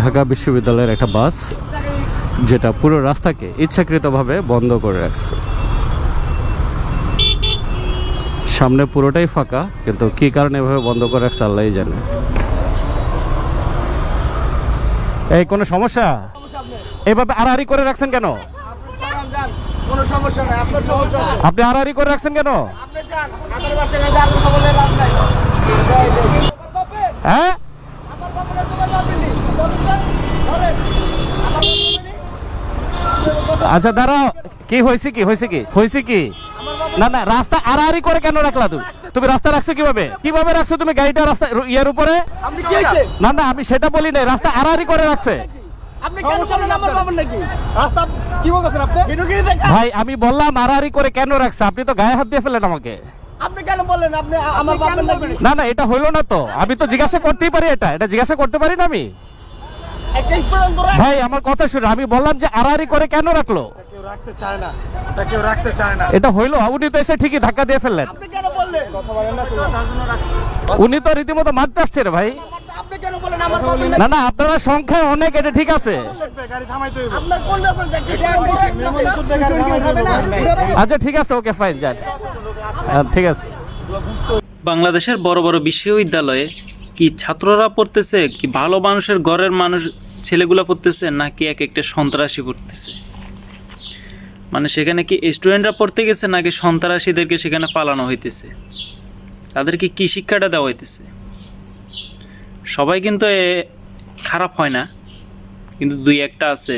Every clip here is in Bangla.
ঢাকা বিশ্ববিদ্যালয়ের একটা বাস যেটা পুরো রাস্তাকে ইচ্ছাকৃতভাবে বন্ধ করে রাখছে। সামনে পুরোটাই ফাঁকা কিন্তু কি কারণে এভাবে বন্ধ করে রাখছে আল্লাহ জানে। এই কোনো সমস্যা? এইভাবে আড়াআড়ি করে রাখছেন কেন। আপনি আড়াআড়ি করে রাখছেন কেন? হ্যাঁ? আচ্ছা দাঁড়াও। কি হয়েছে কি? হয়েছে কি? হয়েছে কি? না না রাস্তা আড়াআড়ি করে কেন রাখলা তুমি? তুমি রাস্তা রাখছো কীভাবে? কীভাবে রাখছো তুমি গাড়িটা রাস্তা ইয়ার উপরে? না না আমি সেটা বলি নাই। রাস্তা আড়াআড়ি করে রাখছে। আপনি কেন বলেন আমার বাবার নাকি? রাস্তা কি বলতেছেন আপনি? ভিডিওগিরি দেখা ভাই আমি বললাম আড়াআড়ি করে কেন রাখছে? আপনি তো গায়ে হাত দিয়ে ফেলেন আমাকে। আপনি কেন বললেন? আপনি আমার না না এটা হইল না তো। আমি তো জিজ্ঞাসা করতেই পারি এটা। এটা জিজ্ঞাসা করতে পারি না আমি? ভাই আমার কথা শুনে আমি বললাম যে আড়াআড়ি করে কেন রাখল? কেউ রাখতে চায় না এটা কেউ রাখতে চায় না। এটা হইল উনি তো এসে ঠিকই ধাক্কা দিয়ে ফেললেন। আপনি কেন বললেন? উনি তো রীতিমতো মারতে আসছে রে ভাই। আপনি কেন বলেন আমার বাবার নাকি না। না আপনারা সংখ্যা অনেক এটা ঠিক আছে। আচ্ছা ঠিক আছে ওকে ফাইন যান। ঠিক আছে। বাংলাদেশের বড় বড় বিশ্ববিদ্যালয়ে কি ছাত্ররা পড়তেছে কি ভালো মানুষের ঘরের মানুষ ছেলেগুলো পড়তেছে নাকি এক একটা সন্ত্রাসী পড়তেছে? মানে সেখানে কি স্টুডেন্টরা পড়তে গেছে নাকি সন্ত্রাসীদেরকে সেখানে পালানো হইতেছে? তাদেরকে কি শিক্ষাটা দেওয়া হইতেছে? সবাই কিন্তু এ খারাপ হয় না, কিন্তু দুই একটা আছে।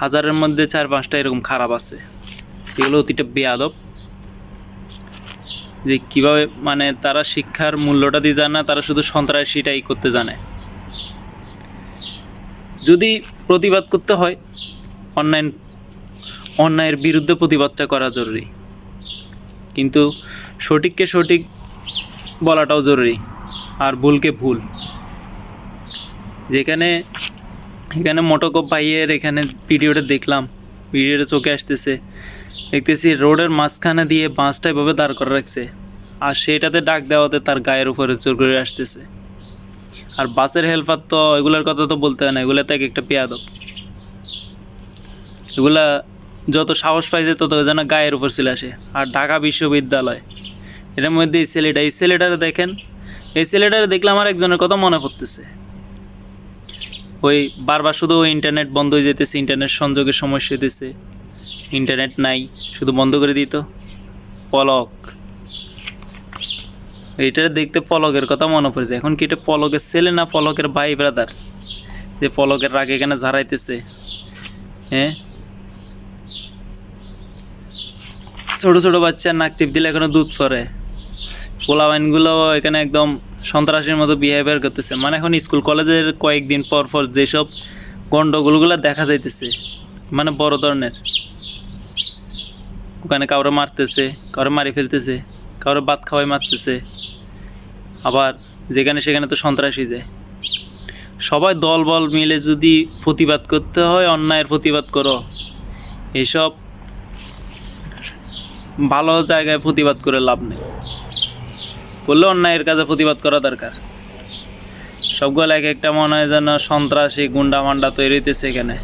হাজারের মধ্যে চার পাঁচটা এরকম খারাপ আছে। এগুলো অতিটা বেয়াদব। যে কীভাবে মানে তারা শিক্ষার মূল্যটা দিয়ে জানে না, তারা শুধু সন্ত্রাসীটাই করতে জানে। যদি প্রতিবাদ করতে হয়, অন্যায়, অন্যায়ের বিরুদ্ধে প্রতিবাদটা করা জরুরি। কিন্তু সঠিককে সঠিক বলাটাও জরুরি, আর ভুলকে ভুল। যেখানে, এখানে মোটকো ভাইয়ের এখানে ভিডিওটা দেখলাম, ভিডিওটা চোখে আসতেছে। দেখতেছি রোডের মাঝখানে দিয়ে বাঁশটা এভাবে দাঁড় করে রাখছে, আর সেটাতে ডাক দেওয়াতে তার গায়ের উপরে জোর করে আসতেছে। আর বাসের হেল্পার তো এগুলোর কথা তো বলতে হয় না এগুলো তো এক একটা পেয়াদব এগুলা যত সাহস পাইছে তত যেন গায়ের উপর চলে আসে। আর ঢাকা বিশ্ববিদ্যালয়, এটার মধ্যে এই ছেলেটা, এই ছেলেটারে দেখেন, এই ছেলেটারে দেখলে আমার একজনের কথা মনে পড়তেছে। ওই বারবার শুধু ওই ইন্টারনেট বন্ধ হয়ে যেতেছে ইন্টারনেট সংযোগের সমস্যা হইতেছে ইন্টারনেট নাই, শুধু বন্ধ করে দিত। পলক এইটা দেখতে পলকের কথা মনে পড়ে যায়। এখন কি এটা পলকের ছেলে না পলকের ভাই ব্রাদার যে পলকের রাগে এখানে ঝাড়াইতেছে। হ্যাঁ? ছোট ছোট বাচ্চা নাক টিপ দিলে এখনও দুধ পরে পোলাবাইনগুলো এখানে একদম সন্ত্রাসীর মতো বিহেভিয়ার করতেছে। মানে এখন স্কুল কলেজের কয়েকদিন পর পর যেসব গন্ডগোলগুলো দেখা যাইতেছে মানে বড় ধরনের, ওখানে কাউরে মারতেছে, কাউরে মারি ফেলতেছে। কাউরে ভাত খাওয়াই মারতেছে, আবার যেখানে সেখানে তো সন্ত্রাসী যায়। সবাই দল বল মিলে যদি প্রতিবাদ করতে হয়, অন্যায়ের প্রতিবাদ করো এইসব ভালো জায়গায় প্রতিবাদ করে লাভ নেই। করলে অন্যায়ের কাজে প্রতিবাদ করা দরকার। সবগুলো এক একটা মনে হয় যেন সন্ত্রাসী গুন্ডা মান্ডা তৈরি হইতেছে এখানে।